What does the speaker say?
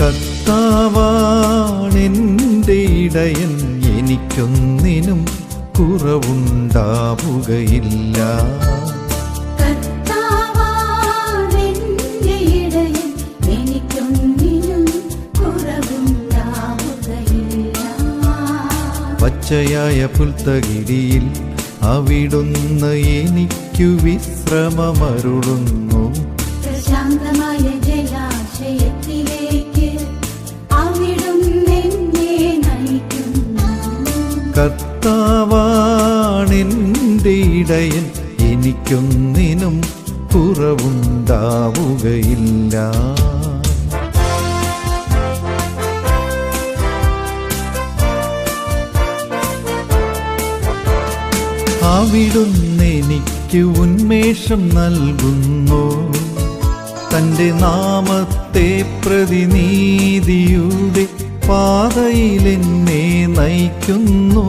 കർത്താവാണെന്റെ ഇടയൻ എനിക്കൊന്നിനും കുറവുണ്ടാവുകയില്ല. കർത്താവാണെന്റെ ഇടയൻ എനിക്കൊന്നിനും കുറവുണ്ടാവുകയില്ല. പച്ചയായ പുൽത്തകിടിയിൽ അവിടുന്ന് എനിക്കു വിശ്രമമരുളുന്നു. കർത്താവാണെന്റെ ഇടയൻ എനിക്കൊന്നിനും കുറവുണ്ടാവുകയില്ല. അവിടുന്നെനിക്ക് ഉന്മേഷം നൽകുന്നു. തന്റെ നാമത്തെ പ്രതിനീതിയുടെ പാതയിൽ എന്നെ നയിക്കുന്നു.